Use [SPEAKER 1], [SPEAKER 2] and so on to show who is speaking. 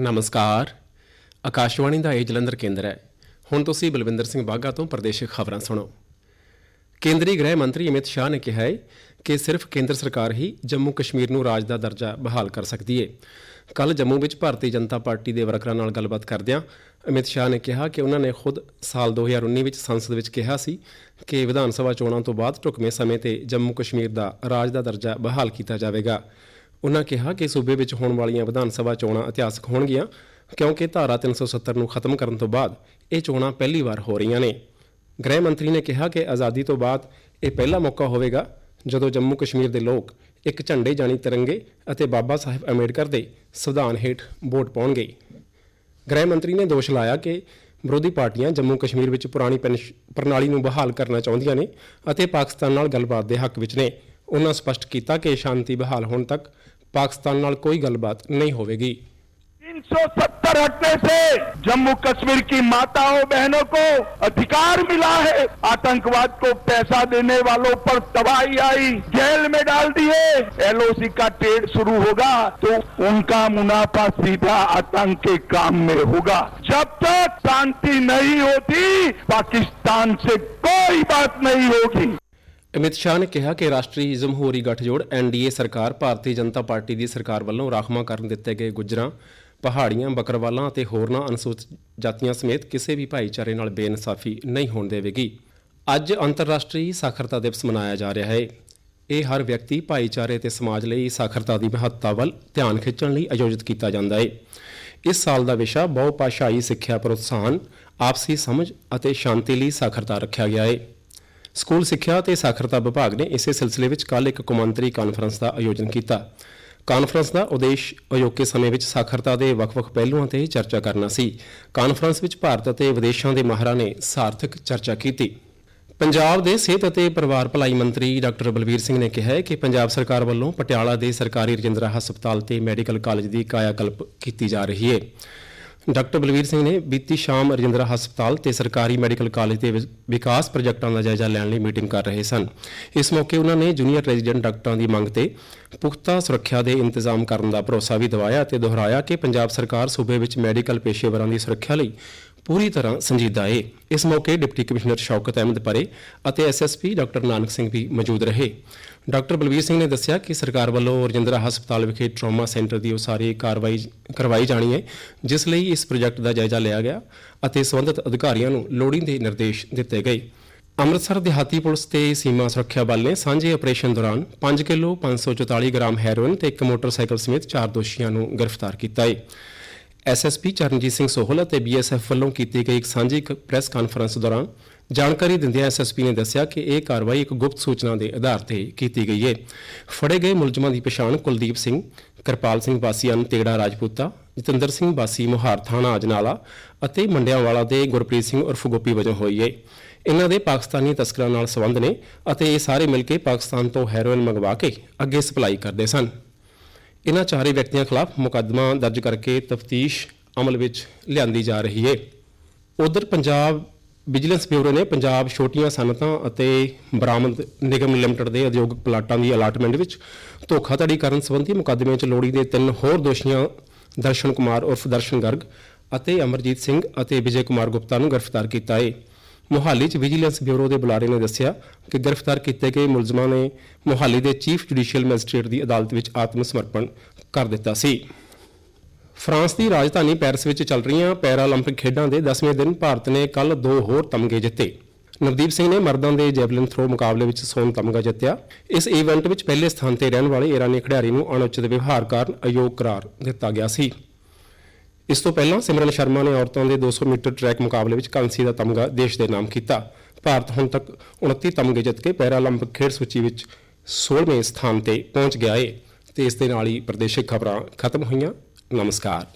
[SPEAKER 1] ਨਮਸਕਾਰ। ਆਕਾਸ਼ਵਾਣੀ ਦਾ ਇਹ ਜਲੰਧਰ ਕੇਂਦਰ ਹੈ। ਹੁਣ ਤੁਸੀਂ ਬਲਵਿੰਦਰ ਸਿੰਘ ਬਾਗਾ ਤੋਂ ਪ੍ਰਦੇਸ਼ਿਕ ਖਬਰਾਂ ਸੁਣੋ। ਕੇਂਦਰੀ ਗ੍ਰਹਿ ਮੰਤਰੀ ਅਮਿਤ ਸ਼ਾਹ ਨੇ ਕਿਹਾ ਹੈ ਕਿ ਸਿਰਫ ਕੇਂਦਰ ਸਰਕਾਰ ਹੀ ਜੰਮੂ ਕਸ਼ਮੀਰ ਨੂੰ ਰਾਜ ਦਾ ਦਰਜਾ ਬਹਾਲ ਕਰ ਸਕਦੀ ਹੈ ਕੱਲ ਜੰਮੂ ਵਿੱਚ ਭਾਰਤੀ ਜਨਤਾ ਪਾਰਟੀ ਦੇ ਵਰਕਰਾਂ ਨਾਲ ਗੱਲਬਾਤ ਕਰਦਿਆਂ ਅਮਿਤ ਸ਼ਾਹ ਨੇ ਕਿਹਾ ਕਿ ਉਹਨਾਂ ਨੇ ਖੁਦ ਸਾਲ 2019 ਵਿੱਚ ਸੰਸਦ ਵਿੱਚ ਕਿਹਾ ਸੀ ਕਿ ਵਿਧਾਨ ਸਭਾ ਚੋਣਾਂ ਤੋਂ ਬਾਅਦ ਢੁਕਵੇਂ ਸਮੇਂ ਤੇ ਜੰਮੂ ਕਸ਼ਮੀਰ ਦਾ ਰਾਜ ਦਾ ਦਰਜਾ ਬਹਾਲ ਕੀਤਾ ਜਾਵੇਗਾ। ਉਹਨਾਂ ਕਿਹਾ ਕਿ ਸੂਬੇ ਵਿੱਚ ਹੋਣ ਵਾਲੀਆਂ ਵਿਧਾਨ ਸਭਾ ਚੋਣਾਂ ਇਤਿਹਾਸਕ ਹੋਣਗੀਆਂ, ਕਿਉਂਕਿ ਧਾਰਾ 370 ਨੂੰ ਖਤਮ ਕਰਨ ਤੋਂ ਬਾਅਦ ਇਹ ਚੋਣਾਂ ਪਹਿਲੀ ਵਾਰ ਹੋ ਰਹੀਆਂ ਨੇ। ਗ੍ਰਹਿ ਮੰਤਰੀ ਨੇ ਕਿਹਾ ਕਿ ਆਜ਼ਾਦੀ ਤੋਂ ਬਾਅਦ ਇਹ ਪਹਿਲਾ ਮੌਕਾ ਹੋਵੇਗਾ, ਜਦੋਂ ਜੰਮੂ ਕਸ਼ਮੀਰ ਦੇ ਲੋਕ ਇੱਕ ਝੰਡੇ ਜਾਣੀ ਤਿਰੰਗੇ ਅਤੇ ਬਾਬਾ ਸਾਹਿਬ ਅੰਬੇਡਕਰ ਦੇ ਸੰਵਿਧਾਨ ਹੇਠ ਵੋਟ ਪਾਉਣਗੇ। ਗ੍ਰਹਿ ਮੰਤਰੀ ਨੇ ਦੋਸ਼ ਲਾਇਆ ਕਿ ਵਿਰੋਧੀ ਪਾਰਟੀਆਂ ਜੰਮੂ ਕਸ਼ਮੀਰ ਵਿੱਚ ਪੁਰਾਣੀ ਪੈਨਸ਼- ਪ੍ਰਣਾਲੀ ਨੂੰ ਬਹਾਲ ਕਰਨਾ ਚਾਹੁੰਦੀਆਂ ਨੇ ਅਤੇ ਪਾਕਿਸਤਾਨ ਨਾਲ ਗੱਲਬਾਤ ਦੇ ਹੱਕ ਵਿੱਚ ਨੇ। ਉਹਨਾਂ ਸਪਸ਼ਟ ਕੀਤਾ ਕਿ ਸ਼ਾਂਤੀ ਬਹਾਲ ਹੋਣ ਤੱਕ ਪਾਕਿਸਤਾਨ ਨਾਲ ਕੋਈ ਗੱਲਬਾਤ ਨਹੀਂ ਹੋਵੇਗੀ
[SPEAKER 2] 370 हटने से जम्मू कश्मीर की माताओं बहनों को अधिकार मिला है आतंकवाद को पैसा देने वालों पर तबाही आई जेल में डाल दिए एलओसी का ट्रेड शुरू होगा तो उनका मुनाफा सीधा आतंक के काम में होगा जब तक शांति नहीं होती पाकिस्तान से कोई बात नहीं होगी
[SPEAKER 1] ਅਮਿਤ ਸ਼ਾਹ ਨੇ ਕਿਹਾ ਕਿ ਰਾਸ਼ਟਰੀ ਜਮਹੂਰੀ ਗੱਠਜੋੜ ਐਨਡੀਏ ਸਰਕਾਰ ਭਾਰਤੀ ਜਨਤਾ ਪਾਰਟੀ ਦੀ ਸਰਕਾਰ ਵੱਲੋਂ ਰਾਖਵਾਂ ਕਰਨ ਦਿੱਤੇ ਗਏ ਗੁੱਜਰਾਂ, ਪਹਾੜੀਆਂ, ਬੱਕਰਵਾਲਾਂ ਅਤੇ ਹੋਰਨਾਂ ਅਨੁਸੂਚਿਤ ਜਾਤੀਆਂ ਸਮੇਤ ਕਿਸੇ ਵੀ ਭਾਈਚਾਰੇ ਨਾਲ ਬੇਇਨਸਾਫੀ ਨਹੀਂ ਹੋਣ ਦੇਵੇਗੀ। ਅੱਜ ਅੰਤਰਰਾਸ਼ਟਰੀ ਸਾਖਰਤਾ ਦਿਵਸ ਮਨਾਇਆ ਜਾ ਰਿਹਾ ਹੈ। ਇਹ ਹਰ ਵਿਅਕਤੀ, ਭਾਈਚਾਰੇ ਤੇ ਸਮਾਜ ਲਈ ਸਾਖਰਤਾ ਦੀ ਮਹੱਤਤਾ ਵੱਲ ਧਿਆਨ ਖਿੱਚਣ ਲਈ ਆਯੋਜਿਤ ਕੀਤਾ ਜਾਂਦਾ ਹੈ। ਇਸ ਸਾਲ ਦਾ ਵਿਸ਼ਾ ਬਹੁ ਭਾਸ਼ਾਈ ਸਿੱਖਿਆ ਪ੍ਰੋਤਸਾਹਨ, ਆਪਸੀ ਸਮਝ ਅਤੇ ਸ਼ਾਂਤੀ ਲਈ ਸਾਖਰਤਾ ਰੱਖਿਆ ਗਿਆ ਹੈ। ਸਕੂਲ ਸਿੱਖਿਆ ਅਤੇ ਸਾਖਰਤਾ ਵਿਭਾਗ ਨੇ ਇਸੇ ਸਿਲਸਿਲੇ ਵਿੱਚ ਕੱਲ ਇੱਕ ਕੌਮਾਂਤਰੀ ਕਾਨਫਰੰਸ ਦਾ ਆਯੋਜਨ ਕੀਤਾ। ਕਾਨਫਰੰਸ ਦਾ ਉਦੇਸ਼ ਅਯੋਕੇ ਸਮੇਂ ਵਿੱਚ ਸਾਖਰਤਾ ਦੇ ਵੱਖ-ਵੱਖ ਪਹਿਲੂਆਂ ਤੇ ਚਰਚਾ ਕਰਨਾ ਸੀ। ਕਾਨਫਰੰਸ ਵਿੱਚ ਭਾਰਤ ਅਤੇ ਵਿਦੇਸ਼ਾਂ ਦੇ ਮਾਹਰਾਂ ਨੇ ਸਾਰਥਕ ਚਰਚਾ ਕੀਤੀ। ਪੰਜਾਬ ਦੇ ਸਿਹਤ ਅਤੇ ਪਰਿਵਾਰ ਭਲਾਈ ਮੰਤਰੀ ਡਾਕਟਰ ਬਲਬੀਰ ਸਿੰਘ ਨੇ ਕਿਹਾ ਹੈ ਕਿ ਪੰਜਾਬ ਸਰਕਾਰ ਵੱਲੋਂ ਪਟਿਆਲਾ ਦੇ ਸਰਕਾਰੀ ਰਜਿੰਦਰਾ ਹਸਪਤਾਲ ਤੇ ਮੈਡੀਕਲ ਕਾਲਜ ਦੀ ਕਾਇਆ ਕਲਪ ਕੀਤੀ ਜਾ ਰਹੀ ਹੈ। ਡਾਕਟਰ ਬਲਵੀਰ ਸਿੰਘ ਨੇ ਬੀਤੀ ਸ਼ਾਮ ਰਜਿੰਦਰਾ ਹਸਪਤਾਲ ਤੇ ਸਰਕਾਰੀ ਮੈਡੀਕਲ ਕਾਲਜ ਦੇ ਵਿ- ਵਿਕਾਸ ਪ੍ਰੋਜੈਕਟਾਂ ਦਾ ਜਾਇਜ਼ਾ ਲੈਣ ਲਈ ਮੀਟਿੰਗ ਕਰ ਰਹੇ ਸਨ। ਇਸ ਮੌਕੇ ਉਹਨਾਂ ਨੇ ਜੂਨੀਅਰ ਰੈਜ਼ੀਡੈਂਟ ਡਾਕਟਰਾਂ ਦੀ ਮੰਗ ਤੇ ਪੁਖਤਾ ਸੁਰੱਖਿਆ ਦੇ ਇੰਤਜ਼ਾਮ ਕਰਨ ਦਾ ਭਰੋਸਾ ਵੀ ਦਿਵਾਇਆ ਤੇ ਦੁਹਰਾਇਆ ਕਿ ਪੰਜਾਬ ਸਰਕਾਰ ਸੂਬੇ ਵਿੱਚ ਮੈਡੀਕਲ ਪੇਸ਼ੇਵਰਾਂ ਦੀ ਸੁਰੱਖਿਆ ਲਈ ਪੂਰੀ ਤਰ੍ਹਾਂ ਸੰਜੀਦਾ ਏ। ਇਸ ਮੌਕੇ ਡਿਪਟੀ ਕਮਿਸ਼ਨਰ ਸ਼ੌਕਤ ਅਹਿਮਦ ਪਰੇ ਅਤੇ ਐਸਐਸਪੀ ਡਾਕਟਰ ਨਾਨਕ ਸਿੰਘ ਵੀ ਮੌਜੂਦ ਰਹੇ। ਡਾਕਟਰ ਬਲਵੀਰ ਸਿੰਘ ਨੇ ਦੱਸਿਆ ਕਿ ਸਰਕਾਰ ਵੱਲੋਂ ਰਜਿੰਦਰਾ ਹਸਪਤਾਲ ਵਿਖੇ ਟਰਾਮਾ ਸੈਂਟਰ ਦੀ ਉਸਾਰੀ ਕਾਰਵਾਈ ਕਰਵਾਈ ਜਾਣੀ ਹੈ ਜਿਸ ਲਈ ਇਸ ਪ੍ਰੋਜੈਕਟ ਦਾ ਜਾਇਜ਼ਾ ਲਿਆ ਗਿਆ ਅਤੇ ਸਬੰਧਤ ਅਧਿਕਾਰੀਆਂ ਨੂੰ ਲੋੜੀਂਦੇ ਨਿਰਦੇਸ਼ ਦਿੱਤੇ ਗਏ। ਅੰਮ੍ਰਿਤਸਰ ਦਿਹਾਤੀ ਪੁਲਿਸ ਤੇ ਸੀਮਾ ਸੁਰੱਖਿਆ ਬਲ ਨੇ ਸਾਂਝੇ ਆਪਰੇਸ਼ਨ ਦੌਰਾਨ 5 ਕਿਲੋ 544 ਗ੍ਰਾਮ ਹੈਰੋਇਨ ਤੇ ਇੱਕ ਮੋਟਰਸਾਈਕਲ ਸਮੇਤ ਚਾਰ ਦੋਸ਼ੀਆਂ ਨੂੰ ਗ੍ਰਿਫਤਾਰ ਕੀਤਾ ਹੈ ਐਸਐਸਪੀ ਚਰਨਜੀਤ ਸਿੰਘ ਸੋਹਲ ਅਤੇ ਬੀਐਸਐਫ ਵੱਲੋਂ ਕੀਤੀ ਗਈ ਇੱਕ ਸਾਂਝੀ ਕ- ਪ੍ਰੈਸ ਕਾਨਫਰੰਸ ਦੌਰਾਨ ਜਾਣਕਾਰੀ ਦਿੰਦਿਆਂ ਐਸਐਸਪੀ ਨੇ ਦੱਸਿਆ ਕਿ ਇਹ ਕਾਰਵਾਈ ਇੱਕ ਗੁਪਤ ਸੂਚਨਾ ਦੇ ਆਧਾਰ ਤੇ ਕੀਤੀ ਗਈ ਹੈ ਫੜੇ ਗਏ ਮੁਲਜ਼ਮਾਂ ਦੀ ਪਛਾਣ ਕੁਲਦੀਪ ਸਿੰਘ, ਕਿਰਪਾਲ ਸਿੰਘ ਵਾਸੀ ਅਨਤੇੜਾ ਰਾਜਪੂਤਾ, ਜਤਿੰਦਰ ਸਿੰਘ ਵਾਸੀ ਮੁਹਾਰ ਥਾਣਾ ਅਜਨਾਲਾ ਅਤੇ ਮੰਡਿਆਂਵਾਲਾ ਦੇ ਗੁਰਪ੍ਰੀਤ ਸਿੰਘ ਉਰਫ ਗੋਪੀ ਵਜੋਂ ਹੋਈ ਹੈ ਇਹਨਾਂ ਦੇ ਪਾਕਿਸਤਾਨੀ ਤਸਕਰਾਂ ਨਾਲ ਸੰਬੰਧ ਨੇ ਅਤੇ ਇਹ ਸਾਰੇ ਮਿਲ ਕੇ ਪਾਕਿਸਤਾਨ ਤੋਂ ਹੈਰੋਇਨ ਮੰਗਵਾ ਕੇ ਅੱਗੇ ਸਪਲਾਈ ਕਰਦੇ ਸਨ। ਇਹਨਾਂ ਚਾਰੇ ਵਿਅਕਤੀਆਂ ਖਿਲਾਫ ਮੁਕੱਦਮਾ ਦਰਜ ਕਰਕੇ ਤਫਤੀਸ਼ ਅਮਲ ਵਿੱਚ ਲਿਆਂਦੀ ਜਾ ਰਹੀ ਹੈ ਉਧਰ ਪੰਜਾਬ ਵਿਜੀਲੈਂਸ ਬਿਊਰੋ ਨੇ ਪੰਜਾਬ ਛੋਟੀਆਂ ਸਨਅਤਾਂ ਅਤੇ ਬਰਾਮਦ ਨਿਗਮ ਲਿਮਟਿਡ ਦੇ ਉਦਯੋਗਿਕ ਪਲਾਟਾਂ ਦੀ ਅਲਾਟਮੈਂਟ ਵਿੱਚ ਧੋਖਾਧੜੀ ਕਰਨ ਸੰਬੰਧੀ ਮੁਕੱਦਮੇ 'ਚ ਲੋੜੀ ਦੇ ਤਿੰਨ ਹੋਰ ਦੋਸ਼ੀਆਂ ਦਰਸ਼ਨ ਕੁਮਾਰ ਉਰਫ ਦਰਸ਼ਨ ਗਰਗ ਅਤੇ ਅਮਰਜੀਤ ਸਿੰਘ ਅਤੇ ਵਿਜੇ ਕੁਮਾਰ ਗੁਪਤਾ ਨੂੰ ਗ੍ਰਿਫਤਾਰ ਕੀਤਾ ਹੈ ਮੁਹਾਲੀ 'ਚ ਵਿਜੀਲੈਂਸ ਬਿਊਰੋ ਦੇ ਬੁਲਾਰੇ ਨੇ ਦੱਸਿਆ ਕਿ ਗ੍ਰਿਫਤਾਰ ਕੀਤੇ ਗਏ ਮੁਲਜ਼ਮਾਂ ਨੇ ਮੁਹਾਲੀ ਦੇ ਚੀਫ ਜੁਡੀਸ਼ੀਅਲ ਮੈਜਿਸਟ੍ਰੇਟ ਦੀ ਅਦਾਲਤ ਵਿੱਚ ਆਤਮ ਸਮਰਪਣ ਕਰ ਦਿੱਤਾ ਸੀ। ਫਰਾਂਸ ਦੀ ਰਾਜਧਾਨੀ ਪੈਰਿਸ ਵਿੱਚ ਚੱਲ ਰਹੀਆਂ ਪੈਰਾਲੰਪਿਕ ਖੇਡਾਂ ਦੇ 10ਵੇਂ ਦਿਨ ਭਾਰਤ ਨੇ ਕੱਲ ਦੋ ਹੋਰ ਤਮਗੇ ਜਿੱਤੇ। ਨਵਦੀਪ ਸਿੰਘ ਨੇ ਮਰਦਾਂ ਦੇ ਜੈਵਲਿਨ ਥਰੋ ਮੁਕਾਬਲੇ ਵਿੱਚ ਸੋਨ ਤਮਗਾ ਜਿੱਤਿਆ। ਇਸ ਇਵੈਂਟ ਵਿੱਚ ਪਹਿਲੇ ਸਥਾਨ ਤੇ ਰਹਿਣ ਵਾਲੇ ਈਰਾਨੀ ਖਿਡਾਰੀ ਨੂੰ ਅਣਉਚਿਤ ਵਿਵਹਾਰ ਕਾਰਨ ਅਯੋਗ ਕਰਾਰ ਦਿੱਤਾ ਗਿਆ ਸੀ। ਇਸ ਤੋਂ ਪਹਿਲਾਂ ਸਿਮਰਨ ਸ਼ਰਮਾ ਨੇ ਔਰਤਾਂ ਦੇ 200 ਮੀਟਰ ਟਰੈਕ ਮੁਕਾਬਲੇ ਵਿੱਚ ਕਾਂਸੀ ਦਾ ਤਮਗਾ ਦੇਸ਼ ਦੇ ਨਾਮ ਕੀਤਾ। ਭਾਰਤ ਹੁਣ ਤੱਕ 29 ਤਮਗੇ ਜਿੱਤ ਕੇ ਪੈਰਾਲੰਪਿਕ ਖੇਡ ਸੂਚੀ ਵਿੱਚ 16ਵੇਂ ਸਥਾਨ ਤੇ ਪਹੁੰਚ ਗਿਆ ਹੈ ਤੇ ਇਸ ਦੇ ਨਾਲ ਹੀ ਪ੍ਰਦੇਸ਼ਿਕ ਖਬਰਾਂ ਖਤਮ ਹੋਈਆਂ। ਨਮਸਕਾਰ।